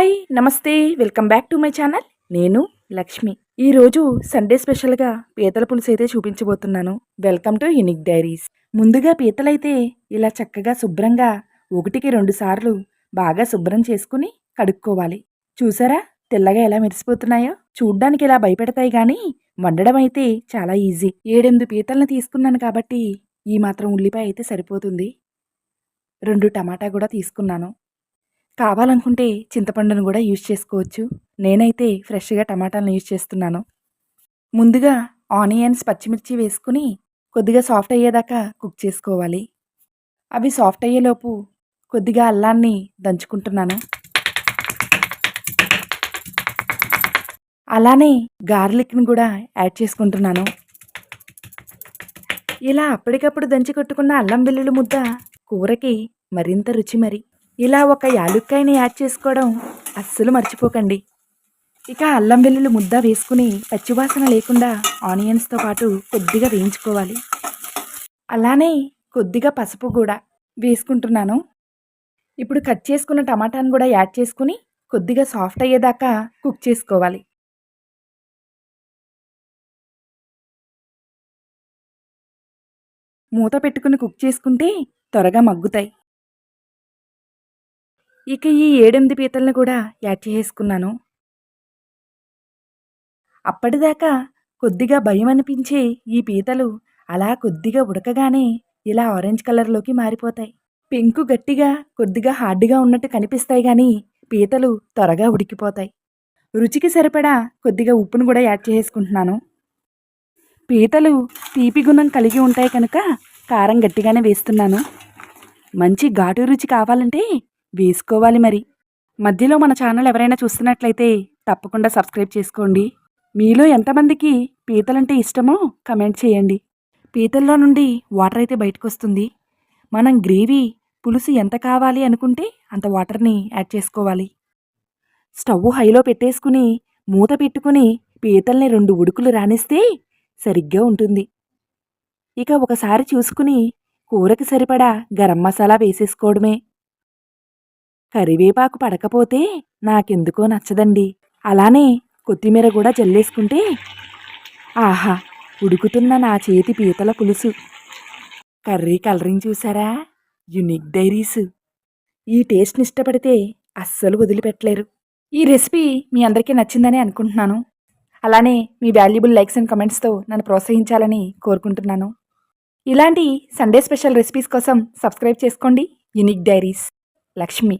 Hi నమస్తే welcome back to my channel. నేను లక్ష్మి. ఈరోజు సండే స్పెషల్గా పీతల పులుసు అయితే చూపించబోతున్నాను. Welcome to unique diaries. ముందుగా పీతలైతే ఇలా చక్కగా శుభ్రంగా ఒకటికి రెండు సార్లు బాగా శుభ్రం చేసుకుని కడుక్కోవాలి. చూసారా? తెల్లగా ఎలా మెరిసిపోతున్నాయో? చూడ్డానికి ఇలా భయపెడతాయి కానీ వండడం అయితే చాలా ఈజీ. ఏడెనిమిది పీతలను తీసుకున్నాను కాబట్టి ఈ మాత్రం ఉల్లిపాయ అయితే సరిపోతుంది. రెండు టమాటా కూడా తీసుకున్నాను. కావాలనుకుంటే చింతపండును కూడా యూజ్ చేసుకోవచ్చు. నేనైతే ఫ్రెష్గా టమాటాలను యూజ్ చేస్తున్నాను. ముందుగా ఆనియన్స్ పచ్చిమిర్చి వేసుకుని కొద్దిగా సాఫ్ట్ అయ్యేదాకా కుక్ చేసుకోవాలి. అవి సాఫ్ట్ అయ్యేలోపు కొద్దిగా అల్లాన్ని దంచుకుంటున్నాను. అలానే గార్లిక్ని కూడా యాడ్ చేసుకుంటున్నాను. ఇలా అప్పటికప్పుడు దంచి కొట్టుకున్న అల్లం వెల్లుల్లి ముద్ద కూరకి మరింత రుచి మరి. ఇలా ఒక యాలుక్కాయని యాడ్ చేసుకోవడం అస్సలు మర్చిపోకండి. ఇక అల్లం వెల్లుల్లి ముద్ద వేసుకుని పచ్చివాసన లేకుండా ఆనియన్స్తో పాటు కొద్దిగా వేయించుకోవాలి. అలానే కొద్దిగా పసుపు కూడా వేసుకుంటున్నాను. ఇప్పుడు కట్ చేసుకున్న టమాటాను కూడా యాడ్ చేసుకుని కొద్దిగా సాఫ్ట్ అయ్యేదాకా కుక్ చేసుకోవాలి. మూత పెట్టుకుని కుక్ చేసుకుంటే త్వరగా మగ్గుతాయి. ఇక ఈ ఏడెనిమిది పీతల్ని కూడా యాడ్ చేసుకున్నాను అప్పటిదాకా కొద్దిగా భయం అనిపించే ఈ పీతలు అలా కొద్దిగా ఉడకగానే ఇలా ఆరెంజ్ కలర్లోకి మారిపోతాయి. పెంకు గట్టిగా కొద్దిగా హార్డ్గా ఉన్నట్టు కనిపిస్తాయి కానీ పీతలు త్వరగా ఉడికిపోతాయి. రుచికి సరిపడా కొద్దిగా ఉప్పును కూడా యాడ్ చేసుకుంటున్నాను పీతలు తీపి గుణం కలిగి ఉంటాయి కనుక కారం గట్టిగానే వేస్తున్నాను. మంచి ఘాటు రుచి కావాలంటే వేసుకోవాలి మరి. మధ్యలో మన ఛానల్ ఎవరైనా చూస్తున్నట్లయితే తప్పకుండా సబ్స్క్రైబ్ చేసుకోండి. మీలో ఎంతమందికి పీతలంటే ఇష్టమో కమెంట్ చేయండి. పీతల్లో నుండి వాటర్ అయితే బయటకు వస్తుంది మనం గ్రేవీ పులుసు ఎంత కావాలి అనుకుంటే అంత వాటర్ని యాడ్ చేసుకోవాలి. స్టవ్ హైలో పెట్టేసుకుని మూత పెట్టుకుని పీతల్ని రెండు ఉడుకులు రాణిస్తే సరిగ్గా ఉంటుంది. ఇక ఒకసారి చూసుకుని కూరకి సరిపడా గరం మసాలా వేసేసుకోవడమే. కరివేపాకు పడకపోతే నాకెందుకో నచ్చదండి. అలానే కొత్తిమీర కూడా జల్లేసుకుంటే ఆహా ఉడుకుతున్న నా చేతి పీతల పులుసు. కర్రీ కలరింగ్ చూసారా? Unique diaries. ఈ టేస్ట్ని ఇష్టపడితే అస్సలు వదిలిపెట్టలేరు. ఈ రెసిపీ మీ అందరికీ నచ్చిందని అనుకుంటున్నాను. అలానే మీ వాల్యుబుల్ లైక్స్ అండ్ కమెంట్స్తో నన్ను ప్రోత్సహించాలని కోరుకుంటున్నాను. ఇలాంటి సండే స్పెషల్ రెసిపీస్ కోసం సబ్స్క్రైబ్ చేసుకోండి. Unique diaries. లక్ష్మి.